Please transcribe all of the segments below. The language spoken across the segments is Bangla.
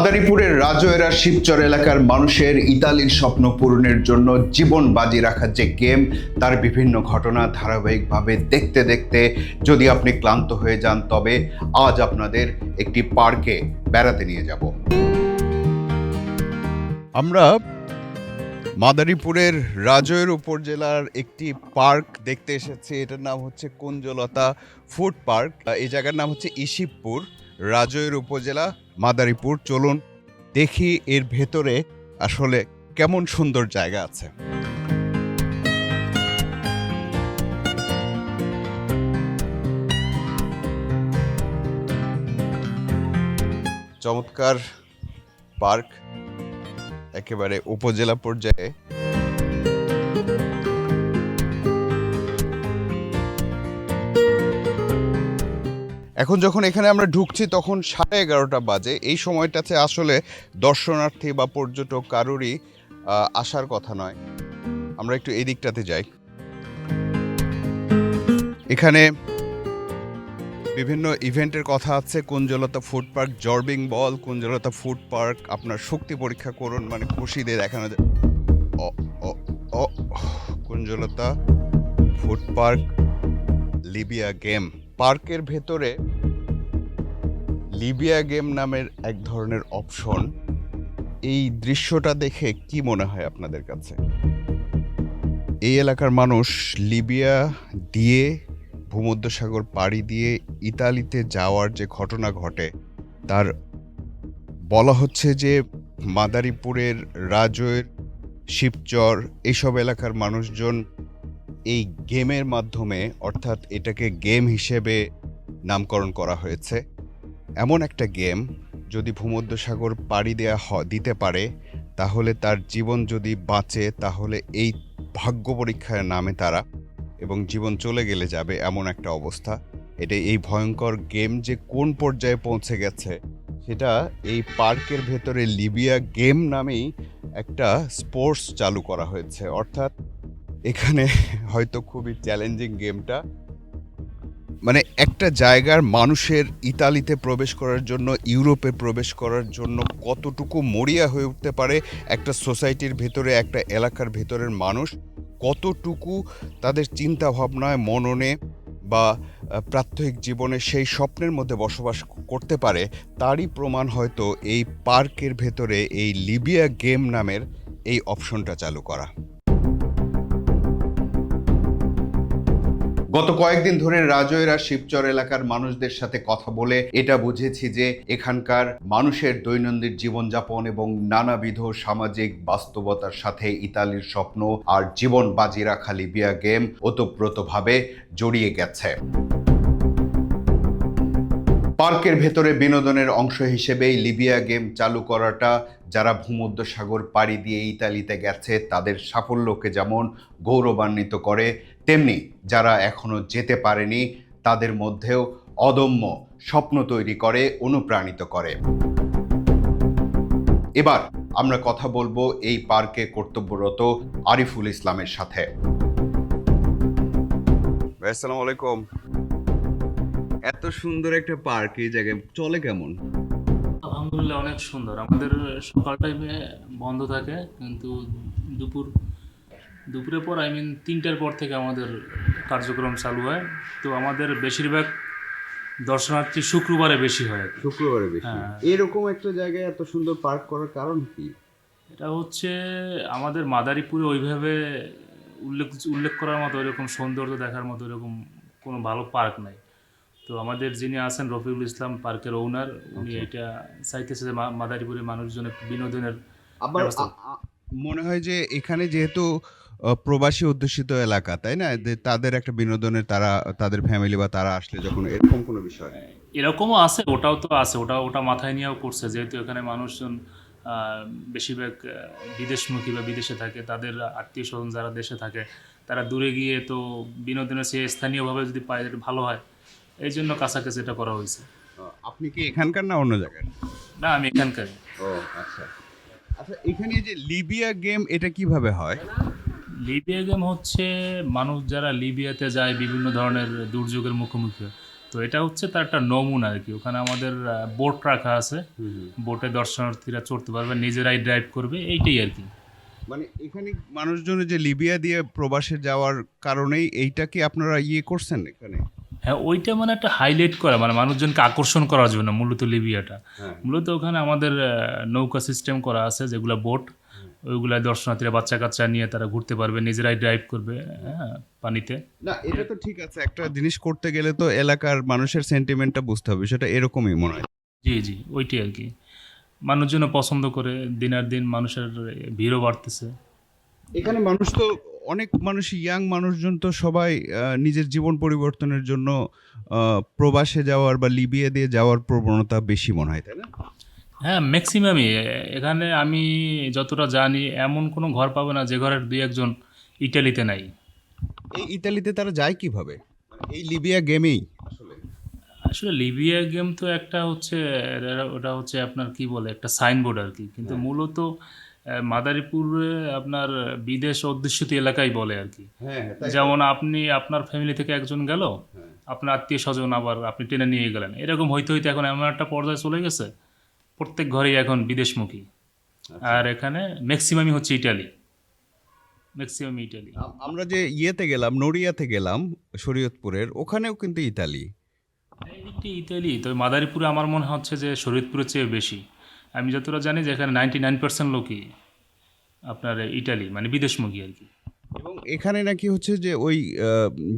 মাদারীপুরের রাজয়েরা শিবচর এলাকার মানুষের ইতালির স্বপ্ন পূরণের জন্য জীবন বাজি রাখার যে গেম, তার বিভিন্ন ঘটনা ধারাবাহিকভাবে দেখতে দেখতে যদি আপনি ক্লান্ত হয়ে যান, তবে আজ আপনাদের একটি পার্কে বেড়াতে নিয়ে যাব। আমরা মাদারীপুরের রাজয়ের উপজেলার একটি পার্ক দেখতে এসেছি। এটার নাম হচ্ছে কুঞ্জলতা ফুড পার্ক। এই জায়গার নাম হচ্ছে ইশিবপুর রাজয়ের উপজেলা। মাদারীপুর, চলুন দেখি এর ভেতরে আসলে কেমন সুন্দর জায়গা আছে। চমৎকার পার্ক, একেবারে উপজেলা পর্যায়ে। এখন যখন এখানে আমরা ঢুকছি, তখন সাড়ে এগারোটা বাজে। এই সময়টাতে আসলে দর্শনার্থী বা পর্যটক কারোরই আসার কথা নয়। আমরা একটু এই দিকটাতে যাই। এখানে বিভিন্ন ইভেন্টের কথা আছে। কুঞ্জলতা ফুড পার্ক, জর্বিং বল, কুঞ্জলতা ফুড পার্ক, আপনার শক্তি পরীক্ষা করুন মানে খুশি দিয়ে দেখানো যায়। ও কুঞ্জলতা ফুড পার্ক, লিবিয়া গেম। পার্কের ভেতরে লিবিয়া গেম নামের এক ধরনের অপশন। এই দৃশ্যটা দেখে কি মনে হয় আপনাদের কাছে? এই এলাকার মানুষ লিবিয়া দিয়ে ভূমধ্যসাগর পাড়ি দিয়ে ইতালিতে যাওয়ার যে ঘটনা ঘটে, তার বলা হচ্ছে যে মাদারীপুরের রাজয়ের শিবচর এইসব এলাকার মানুষজন এই গেমের মাধ্যমে, অর্থাৎ এটাকে গেম হিসেবে নামকরণ করা হয়েছে। এমন একটা গেম যদি ভূমধ্যসাগর পাড়ি দেওয়া হ- দিতে পারে, তাহলে তার জীবন যদি বাঁচে, তাহলে এই ভাগ্য পরীক্ষার নামে তারা এবং জীবন চলে গেলে যাবে এমন একটা অবস্থা। এটা এই ভয়ঙ্কর গেম যে কোন পর্যায়ে পৌঁছে গেছে, সেটা এই পার্কের ভেতরে লিবিয়া গেম নামেই একটা স্পোর্টস চালু করা হয়েছে। অর্থাৎ এখানে হয়তো খুবই চ্যালেঞ্জিং গেমটা মানে একটা জায়গার মানুষের ইতালিতে প্রবেশ করার জন্য, ইউরোপে প্রবেশ করার জন্য কতটুকু মরিয়া হয়ে উঠতে পারে একটা সোসাইটির ভেতরে, একটা এলাকার ভেতরের মানুষ? কতটুকু তাদের চিন্তা ভাবনায় মননে বা প্রাত্যহিক জীবনে সেই স্বপ্নের মধ্যে বসবাস করতে পারে, তারই প্রমাণ হয়তো এই পার্কের ভেতরে এই লিবিয়া গেম নামের এই অপশনটা চালু করা। গত কয়েকদিন ধরে রাজয়েরা শিবচর এলাকার মানুষদের সাথে কথা বলে এটা বুঝেছি যে এখানকার মানুষের দৈনন্দিন জীবনযাপন এবং নানাবিধ সামাজিক বাস্তবতার সাথে ইতালির স্বপ্ন আর জীবন বাজি রাখা লিবিয়া গেম ওতপ্রোতভাবে জড়িয়ে গেছে। পার্কের ভেতরে বিনোদনের অংশ হিসেবেই লিবিয়া গেম চালু করাটা, যারা ভূমধ্যসাগর পাড়ি দিয়ে ইতালিতে গেছে, তাদের সাফল্যকে যেমন গৌরবান্বিত করে তেমনি যারা এখনও যেতে পারেনি তাদের মধ্যেও অদম্য স্বপ্ন তৈরি করে অনুপ্রাণিত করে। এবার আমরা কথা বলব এই পার্কে কর্তব্যরত আরিফুল ইসলামের সাথে। আসসালামু আলাইকুম। এত সুন্দর একটা পার্ক এই জায়গায় চলে কেমন? আলহামদুলিল্লাহ অনেক সুন্দর। আমাদের সকাল টাইমে বন্ধ থাকে কিন্তু দুপুর দুপুরের পর আই মিন তিনটার পর থেকে আমাদের কার্যক্রম চালু হয়। তো আমাদের বেশিরভাগ দর্শনার্থী শুক্রবারে বেশি হয়। শুক্রবারে বেশি। হ্যাঁ। এরকম একটা জায়গায় এত সুন্দর পার্ক করার কারণ কি? এটা হচ্ছে আমাদের মাদারীপুরে ওইভাবে উল্লেখ উল্লেখ করার মতো এরকম সৌন্দর্য দেখার মতো এরকম কোনো ভালো পার্ক নাই। তো আমাদের যিনি আছেন রফিকুল ইসলাম পার্কের ওনার উনি এটা চাইতেছে যে মাদারীপুরের মানুষজন একটু বিনোদনের আবার মনে হয় যে এখানে যেহেতু প্রবাসী অধ্যুষিত এলাকা তাই না? যে তাদের একটা বিনোদনের তারা তাদের ফ্যামিলি বা তারা আসলে যখন এরকম কোনো বিষয়। এরকমও আছে ওটাও তো আছে ওটা ওটা মাথায় নিয়েও করছে। যেহেতু এখানে মানুষজন বেশিরভাগ বিদেশমুখী বা বিদেশে থাকে তাদের আত্মীয় স্বজন যারা দেশে থাকে তারা দূরে গিয়ে তো বিনোদনের সে স্থানীয়ভাবে যদি পায় ভালো হয় এই জন্য কাছাকাছি এটা করা হয়েছে। আপনি কি এখানকার না অন্য জায়গায় না আমি এখানকার ও আচ্ছা। আচ্ছা এখানে যে লিবিয়া গেম এটা কীভাবে হয়? লিবিয়া গেম হচ্ছে মানুষ যারা লিবিয়াতে যায় বিভিন্ন ধরনের দুর্যোগের মুখোমুখি তো এটা হচ্ছে তার একটা নমুনা আর কি। ওখানে আমাদের বোট রাখা আছে। বোটে দর্শনার্থীরা চড়তে পারবে নিজেরাই ড্রাইভ করবে এইটাই আর কি। মানে এখানে মানুষজনের যে লিবিয়া দিয়ে প্রবাসে যাওয়ার কারণেই এইটা কি আপনারা ইয়ে করছেন এখানে? হ্যাঁ ওইটা মানে একটা হাইলাইট করা মানে মানুষজনকে আকর্ষণ করার জন্য মূলত লিবিয়াটা হ্যাঁ। মূলত ওখানে আমাদের নৌকা সিস্টেম করা আছে যেগুলো বোট ওইগুলা দর্শনার্থীরা বাচ্চা কাচ্চা নিয়ে তারা ঘুরতে পারবে নিজেরাই ড্রাইভ করবে হ্যাঁ পানিতে। না এটা তো ঠিক আছে। একটা জিনিস করতে গেলে তো এলাকার মানুষের সেন্টিমেন্টটা বুঝতে হবে সেটা এরকমই মনে হয়। জি জি ওইটাই আর কি। মানুষজন পছন্দ করে দিনের দিন মানুষের ভিড়ও বাড়তেছে। এখানে মানুষ তো অনেক মানুষ ইয়াং মানুষজন তো সবাই নিজের জীবন পরিবর্তনের জন্য প্রবাসে যাওয়ার বা লিবিয়া দিয়ে যাওয়ার প্রবণতা বেশি মনে হয় তাই না? হ্যাঁ ম্যাক্সিমামই এখানে আমি যতটা জানি এমন কোনো ঘর পাবে না যে ঘরের দুই একজন ইটালিতে নাই। এই ইতালিতে তারা যায় কীভাবে? মানে এই লিবিয়া গেমেই আসলে। আসলে লিবিয়া গেম তো একটা হচ্ছে ওটা হচ্ছে আপনার কি বলে একটা সাইনবোর্ড আর কি। কিন্তু মূলত আহ, মাদারীপুরে আপনার বিদেশ অধ্যুষিত এলাকাই বলে আর কি। হ্যাঁ যেমন আপনি আপনার ফ্যামিলি থেকে একজন গেল আপনার আত্মীয় স্বজন আবার আপনি টেনে নিয়ে গেলেন। এরকম হইতে হইতে এখন এমন একটা পর্যায়ে চলে গেছে প্রত্যেক ঘরেই এখন বিদেশমুখী। আর এখানে ম্যাক্সিমামই হচ্ছে ইটালি ম্যাক্সিমাম ইটালি আমরা যে ইয়েতে গেলাম নড়িয়াতে গেলাম শরীয়তপুরের ওখানেও কিন্তু ইতালি এই দিকটি ইতালি তবে মাদারীপুরে আমার মনে হচ্ছে যে শরীয়তপুরের চেয়ে বেশি। আমি যতটা জানি যে এখানে নাইনটি নাইন পার্সেন্ট লোকই আপনার ইটালি মানে বিদেশমুখী আর কি। এবং এখানে নাকি হচ্ছে যে ওই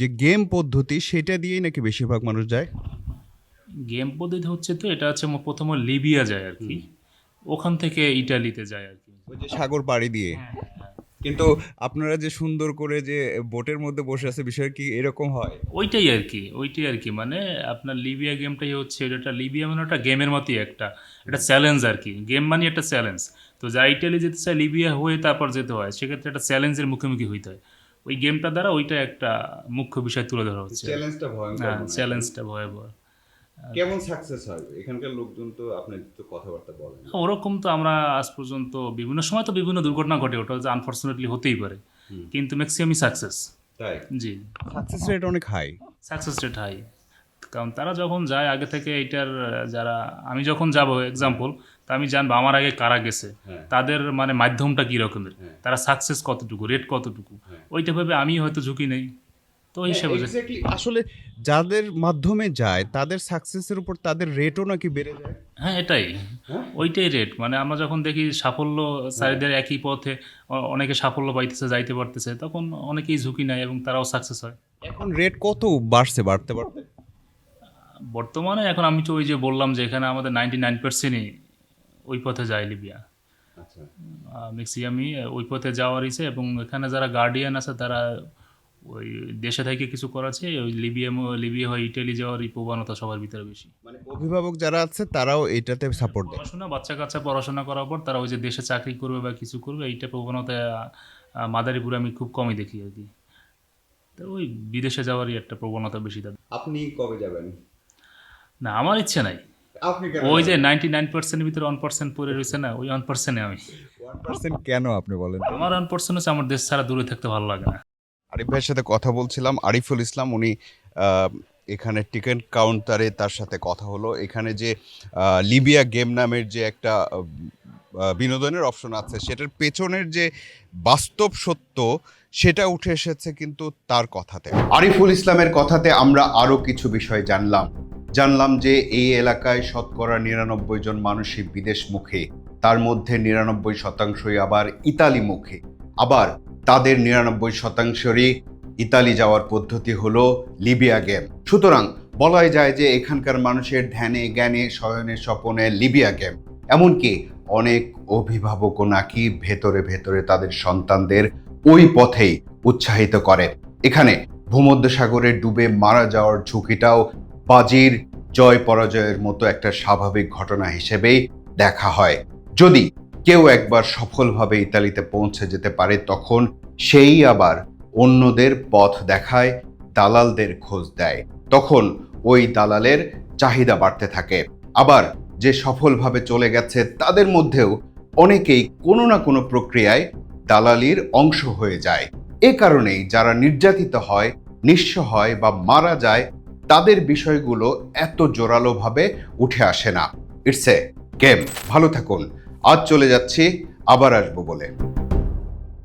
যে গেম পদ্ধতি সেটা দিয়েই নাকি বেশিরভাগ মানুষ যায়? গেম পদ্ধতি হচ্ছে তো এটা হচ্ছে প্রথমে লিবিয়া যায় আর কি। ওখান থেকে ইটালিতে যায় আর কি। ওই যে সাগর পাড়ি দিয়ে। কিন্তু আপনারা যে সুন্দর করে যে বোটের মধ্যে বসে আছে বিষয় কি এরকম হয়? ওইটাই আর কি ওইটাই আর কি। মানে আপনার লিবিয়া গেমটাই হচ্ছে এটা লিবিয়া মানে একটা গেমের মতোই একটা একটা চ্যালেঞ্জ আর কি। গেম মানে একটা চ্যালেঞ্জ তো যা ইটালি যেতে চায় লিবিয়া হয়ে তারপর যেতে হয় সেক্ষেত্রে একটা চ্যালেঞ্জের মুখোমুখি হইতে হয়। ওই গেমটা দ্বারা ওইটা একটা মুখ্য বিষয় তুলে ধরা হচ্ছে। চ্যালেঞ্জটা ভয় হ্যাঁ চ্যালেঞ্জটা ভয়াবহ। কেমন সাকসেস হয়? এখানকার লোকজন তো আপনি তো কথাবার্তা বলেন ওরকম তো আমরা আজ পর্যন্ত বিভিন্ন সময় তো বিভিন্ন দুর্ঘটনা ঘটে ওটা হচ্ছে আনফর্চুনেটলি হতেই পারে। কিন্তু ম্যাক্সিমামই সাকসেস তাই? জি। সাকসেস রেট অনেক হাই সাকসেস রেট হাই কারণ তারা যখন যায় আগে থেকে এইটার যারা আমি যখন যাব এক্সাম্পল তা আমি জানব আমার আগে কারা গেছে। হ্যাঁ। তাদের মানে মাধ্যমটা কী রকমের? হ্যাঁ। তারা সাকসেস কতটুকু রেট কতটুকু? হ্যাঁ। ওইটা ভেবে আমি হয়তো ঝুঁকি নেই। তো ওই হিসেবে আসলে যাদের মাধ্যমে যায় তাদের সাকসেসের উপর তাদের রেটও নাকি বেড়ে যায়। হ্যাঁ এটাই। হ্যাঁ? ওইটাই রেট মানে আমরা যখন দেখি সাফল্য চারিদের একই পথে অনেকে সাফল্য পাইতেছে যাইতে পারতেছে তখন অনেকেই ঝুঁকি নেয় এবং তারাও সাকসেস হয়। এখন রেট কত বাড়ছে বাড়তে বাড়তে? বর্তমানে এখন আমি তো ওই যে বললাম যে এখানে আমাদের নাইনটি নাইন পার্সেন্টই ওই পথে যায় লিবিয়া। আচ্ছা। ম্যাক্সিমামই ওই পথে যাওয়ার ইচ্ছে এবং এখানে যারা গার্ডিয়ান আছে তারা ওই দেশে থেকে কিছু করাচ্ছে ওই লিবিয়া লিবিয়া হয় ইটালি যাওয়ার এই প্রবণতা সবার ভিতরে বেশি। মানে অভিভাবক যারা আছে তারাও এটাতে সাপোর্ট দেয়। পড়াশোনা বাচ্চা কাচ্চা পড়াশোনা করার পর তারা ওই যে দেশে চাকরি করবে বা কিছু করবে এইটা প্রবণতা মাদারীপুরে আমি খুব কমই দেখি আর কি। তো ওই বিদেশে যাওয়ারই একটা প্রবণতা বেশি তাদের। আপনি কবে যাবেন? না আমার ইচ্ছে নাই। আপনি ওই যে নাইনটি নাইন পার্সেন্টের ভিতরে ওয়ান পার্সেন্ট পড়ে রয়েছে না ওই ওয়ান পার্সেন্টে আমি। ওয়ান পার্সেন্ট কেন আপনি বলেন? আমার ওয়ান পার্সেন্ট হচ্ছে আমার দেশ ছাড়া দূরে থাকতে ভালো লাগে না। আরিফ ভাইয়ের সাথে কথা বলছিলাম। আরিফুল ইসলাম, উনি এখানে টিকেট কাউন্টারে তার সাথে কথা হলো। এখানে যে লিবিয়া গেম নামের যে একটা বিনোদনের অপশন আছে, সেটার পেছনের যে বাস্তব সত্য, সেটা উঠে এসেছে কিন্তু তার কথাতে। আরিফুল ইসলামের কথাতে আমরা আরও কিছু বিষয় জানলাম। জানলাম যে এই এলাকায় শতকরা নিরানব্বই জন মানুষই বিদেশ মুখে, তার মধ্যে নিরানব্বই শতাংশই আবার ইতালি মুখে। আবার তাদের নিরানব্বই শতাংশেরই ইতালি যাওয়ার পদ্ধতি হলো লিবিয়া গেম। সুতরাং বলাই যায় যে এখানকার মানুষের ধ্যানে, জ্ঞানে, শয়নে, স্বপনে লিবিয়া গেম। এমনকি অনেক অভিভাবকও নাকি ভেতরে ভেতরে তাদের সন্তানদের ওই পথেই উৎসাহিত করে। এখানে ভূমধ্যসাগরে ডুবে মারা যাওয়ার ঝুঁকিটাও বাজির জয় পরাজয়ের মতো একটা স্বাভাবিক ঘটনা হিসেবেই দেখা হয়। যদি কেউ একবার সফলভাবে ইতালিতে পৌঁছে যেতে পারে, তখন সেই আবার অন্যদের পথ দেখায়, দালালদের খোঁজ দেয়। তখন ওই দালালের চাহিদা বাড়তে থাকে। আবার যে সফলভাবে চলে গেছে, তাদের মধ্যেও অনেকেই কোনো না কোনো প্রক্রিয়ায় দালালির অংশ হয়ে যায়। এ কারণেই যারা নির্যাতিত হয়, নিঃস্ব হয় বা মারা যায়, তাদের বিষয়গুলো এত জোরালোভাবে উঠে আসে না। ইটস এ গেম ভালো থাকুন। আজ চলে যাচ্ছি আবার আসব বলে।